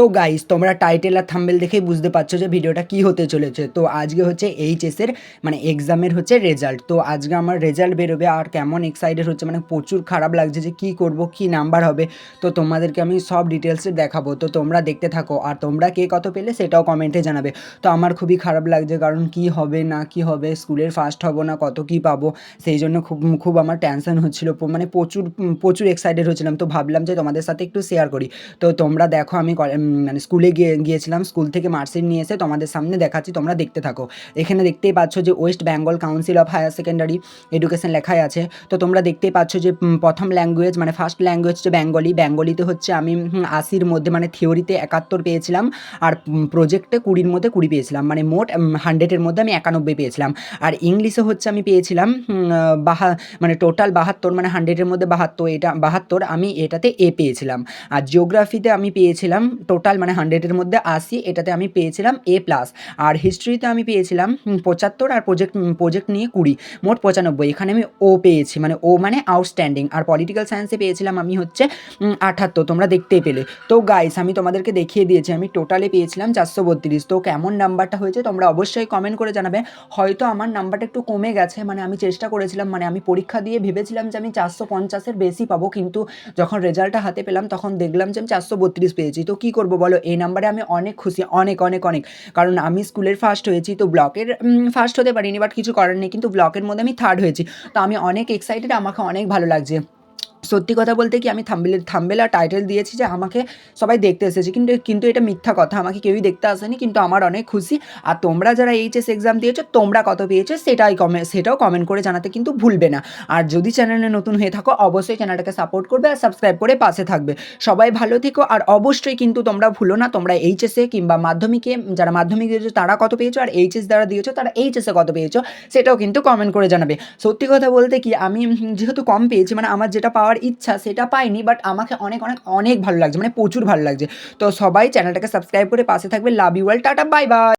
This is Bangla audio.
তো গাইস তোমরা টাইটেল আর থাম্বেল দেখেই বুঝতে পারছ যে ভিডিওটা কি হতে চলেছে। তো আজকে হচ্ছে এইচএসের মানে এক্সামের হচ্ছে রেজাল্ট তো আজকে আমার রেজাল্ট বেরোবে আর কেমন এক্সাইটেড হচ্ছে মানে প্রচুর খারাপ লাগছে যে কি করব, কি নাম্বার হবে। তো তোমাদেরকে আমি সব ডিটেলসে দেখাবো। তো তোমরা দেখতে থাকো। আর তোমরা কে কত পেলে সেটাও কমেন্টে জানাবে। তো আমার খুবই খারাপ লাগছে কারণ কি হবে, না কি হবে, স্কুলের ফার্স্ট হব না, কত কি পাবো। সেই জন্য খুব খুব আমার টেনশন হচ্ছিল। মানে প্রচুর প্রচুর এক্সাইটেড হচ্ছিলাম। তো ভাবলাম যে তোমাদের সাথে একটু শেয়ার করি। তো তোমরা দেখো আমি মানে স্কুলে গিয়ে, গিয়েছিলাম স্কুল থেকে মার্কশিট নিয়ে এসে তোমাদের সামনে দেখাচ্ছি, তোমরা দেখতে থাকো। এখানে দেখতেই পাচ্ছ যে West Bengal Council of Higher Secondary Education লেখাই আছে। তো তোমরা দেখতেই পাচ্ছ যে প্রথম ল্যাঙ্গুয়েজ মানে ফার্স্ট ল্যাঙ্গুয়েজ হচ্ছে বেঙ্গলি বেঙ্গলিতে হচ্ছে আমি আশির মধ্যে মানে থিওরিতে একাত্তর পেয়েছিলাম আর প্রজেক্টে কুড়ির মধ্যে কুড়ি পেয়েছিলাম। মানে মোট হান্ড্রেডের মধ্যে আমি একানব্বই পেয়েছিলাম। আর ইংলিশে হচ্ছে আমি পেয়েছিলাম বাহা মানে টোটাল বাহাত্তর মানে হান্ড্রেডের মধ্যে বাহাত্তর, এটা বাহাত্তর, আমি এটাতে এ পেয়েছিলাম। আর জিওগ্রাফিতে আমি পেয়েছিলাম টোটাল মানে হান্ড্রেডের মধ্যে আশি, এটাতে আমি পেয়েছিলাম এ প্লাস আর হিস্ট্রিতে আমি পেয়েছিলাম পঁচাত্তর আর প্রজেক্ট প্রজেক্ট নিয়ে কুড়ি, মোট পঁচানব্বই। এখানে আমি ও পেয়েছি মানে ও মানে আউটস্ট্যান্ডিং আর পলিটিক্যাল সায়েন্সে পেয়েছিলাম আমি হচ্ছে আঠাত্তর, তোমরা দেখতেই পেলে। তো গাইস আমি তোমাদেরকে দেখিয়ে দিয়েছি, আমি টোটালে পেয়েছিলাম চারশো বত্রিশ। তো কেমন নাম্বারটা হয়েছে তোমরা অবশ্যই কমেন্ট করে জানাবে। হয়তো আমার নাম্বারটা একটু কমে গেছে মানে আমি চেষ্টা করেছিলাম মানে আমি পরীক্ষা দিয়ে ভেবেছিলাম যে আমি চারশো পঞ্চাশের বেশি পাবো, কিন্তু যখন রেজাল্টটা হাতে পেলাম, তখন দেখলাম যে আমি চারশো বত্রিশ পেয়েছি। তো কী করব বলো? এই নাম্বারে আমি অনেক খুশি, অনেক অনেক অনেক। কারণ আমি স্কুলের ফার্স্ট হয়েছি, তো ব্লকের ফার্স্ট হতে পারিনি বাট কিছু করার নেই। কিন্তু ব্লকের মধ্যে আমি থার্ড হয়েছি। তো আমি অনেক এক্সাইটেড আমাকে অনেক ভালো লাগছে। সত্যি কথা বলতে কি আমি থাম্বেল আর টাইটেল দিয়েছি যে আমাকে সবাই দেখতে এসেছে। কিন্তু কিন্তু এটা মিথ্যা কথা। আমাকে কেউই দেখতে আসেনি, কিন্তু আমার অনেক খুশি। আর তোমরা যারা এইচএস এক্সাম দিয়েছ, তোমরা কত পেয়েছ সেটাই কমে, সেটাও কমেন্ট করে জানাতে কিন্তু ভুলবে না। আর যদি চ্যানেলে নতুন হয়ে থাকো, অবশ্যই চ্যানেলটাকে সাপোর্ট করবে আর সাবস্ক্রাইব করে পাশে থাকবে। সবাই ভালো থেকো। আর অবশ্যই কিন্তু তোমরা ভুলো না, তোমরা এইচএসে কিংবা মাধ্যমিকে, যারা মাধ্যমিক দিয়েছ তারা কত পেয়েছ আর এইচএস যারা দিয়েছ তারা এইচএসে কত পেয়েছ সেটাও কিন্তু কমেন্ট করে জানাবে। সত্যি কথা বলতে কি আমি যেহেতু কম পেয়েছি মানে আমার যেটা পাওয়ার ইচ্ছা সেটা পাইনি বাট আমাকে অনেক অনেক অনেক ভালো লাগছে মানে প্রচুর ভালো লাগছে। তো সবাই চ্যানেলটাকে সাবস্ক্রাইব করে পাশে থাকবে। Love you all tata bye bye